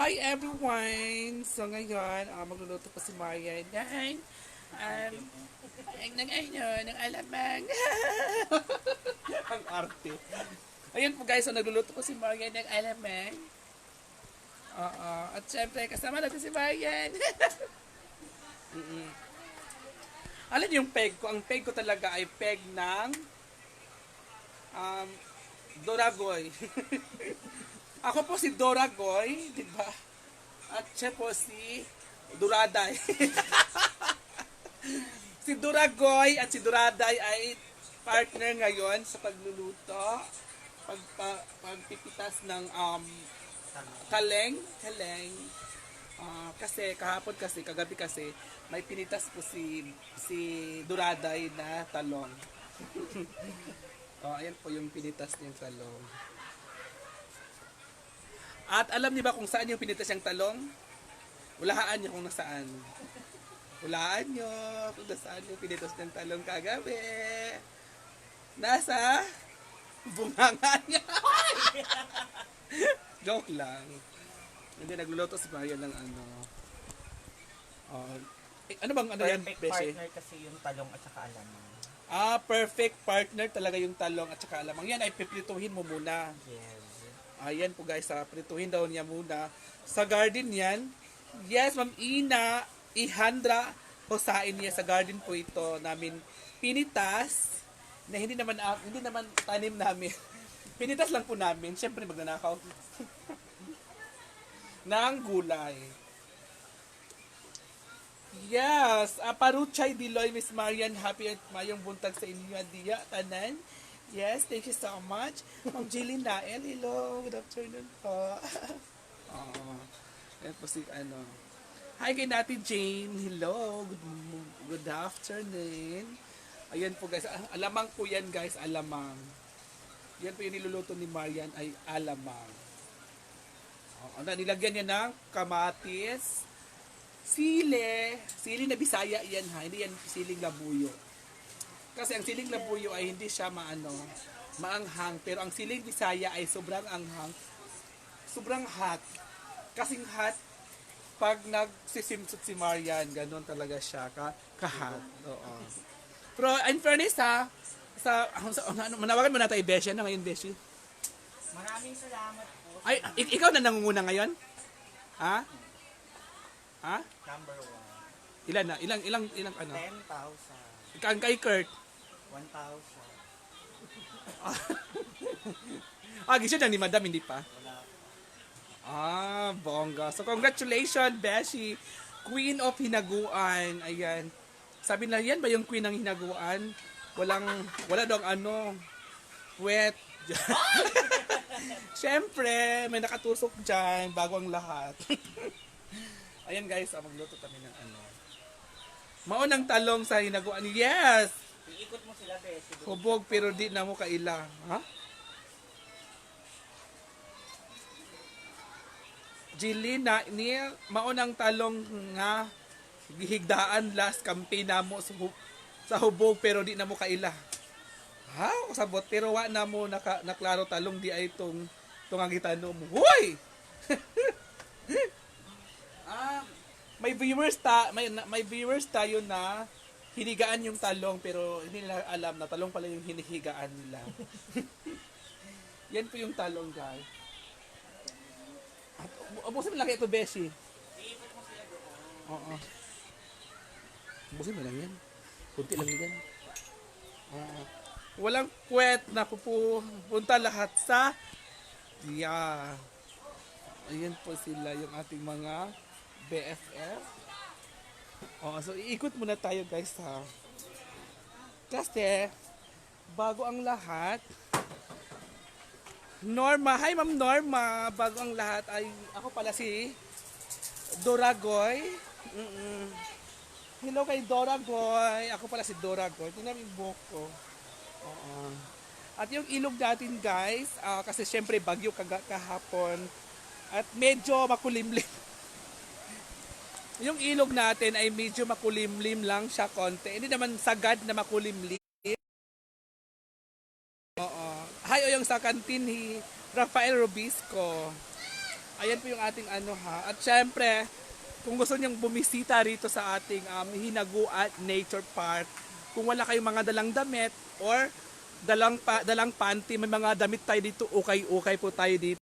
Hi everyone! So ngayon, uh, magluluto po si Marian ng um, ng, ano, ng alamang. Ang arte. Ayun po guys, so nagluluto po si Marian ng alamang. Oo. At syempre, kasama natin si Marian. Mm-mm. Alam niyo yung peg ko? Ang peg ko talaga ay peg ng um, Doragoy. Ako po si Doragoy, di ba? At siya po si Duraday. si Duragoy at si Duraday ay partner ngayon sa pagluluto, pagpa, pagpipitas ng um, kaleng, kaleng. Ah, kasi kahapon kasi, kagabi kasi, may pinitas po si si Duraday na talong. oh, ayan po yung pinitas niyang talong. At alam niyo ba kung saan yung pinitas niyang talong? Ulahaan niyo kung nasaan. Ulahaan niyo kung nasaan yung pinitas niyang talong kagabi. Nasa bunganga niya. Joke lang. Hindi, nagluluto si Maria ng ano. Oh, eh, ano bang ano yan, Perfect partner kasi yung talong at saka alamang. Ah, perfect partner talaga yung talong at saka alamang. Yan ay piprituhin mo muna. Yes. Ayan po guys, sa prituhin daw niya muna. Sa garden yan. Yes, Ma'am Ina, ihandra husain niya sa garden po ito namin pinitas na hindi naman ah, hindi naman tanim namin. Pinitas lang po namin. Siyempre magnanakaw. ng gulay. Yes, uh, Paruchay Diloy, Miss Marian, happy at mayong buntag sa inyo, Dia, tanan. Yes, thank you so much. Ma'am Jillian Nael, hello, good afternoon po. Oo. Yan po si, ano. Hi kay Nati Jane, hello, good, good afternoon. Ayan po guys, ah, alamang po yan guys, alamang. Yan po yung niluluto ni Marian ay alamang. Oh, ano, nilagyan niya ng kamatis, sile, sili na bisaya yan ha, hindi yan siling labuyo. Kasi ang siling labuyo ay hindi siya maano, maanghang, pero ang siling bisaya ay sobrang anghang, sobrang hot. Kasing hot, pag nagsisimsot si Marian, ganun talaga siya, ka, ka-hot. Oo. Pero in fairness ha, sa, sa ano, manawagan mo na tayo, Beshi. Ano ngayon, Beshi? Maraming salamat po. Ay, ik- ikaw na nangunguna ngayon? Ha? Ha? Number one. Ilan na? Ilang, ilang, ilang ano? 10,000. Ikaw kay Kurt. 1,000. Ah, gisyon na ni Madam, hindi pa. Wala. Ah, bongga. So, congratulations, Beshi. Queen of Hinaguan. Ayan. Sabi na, yan ba yung queen ng hinaguan? Walang, wala daw ano, wet. Siyempre, may nakatusok dyan bago ang lahat. Ayan guys, ah, magluto kami ng ano. Maunang talong sa hinaguan. Yes! Iikot mo sila, Beshi. Hubog pero di na mo kaila. Ha? Jilly na ni maunang talong nga gihigdaan last campaign na mo sa, hu- sa hubog pero di na mo kaila. Ha? Sabot pero wa na mo naka, naklaro talong di ay tong tungangitan mo. Hoy! May viewers ta may may viewers tayo na hinigaan yung talong pero hindi nila alam na talong pala yung hinihigaan nila. Yan po yung talong, guys. At ubusin mo lang ito, Beshi. Oo. Ubusin mo lang yan. Kunti lang yan. Oo. Walang kwet na pupunta lahat sa Yeah. Ayan po sila yung ating mga BFF. Oo, so iikot muna tayo guys ha. Kasi, bago ang lahat, Norma, hi Ma'am Norma, bago ang lahat ay ako pala si Doragoy. Mm-mm. Hello kay Doragoy. Ako pala si Doragoy. Tingnan yung buhok ko. Oo. At yung ilog natin guys, ah, kasi syempre bagyo kaga- kahapon at medyo makulimlim. yung ilog natin ay medyo makulimlim lang siya konti. Hindi naman sagad na makulimlim. Oo. Hi, yung sa kantin ni Rafael Robisco. Ayan po yung ating ano ha. At syempre, kung gusto niyong bumisita rito sa ating um, Hinaguan Nature Park, kung wala kayong mga dalang damit or dalang pa, dalang panty, may mga damit tayo dito, ukay-ukay po tayo dito.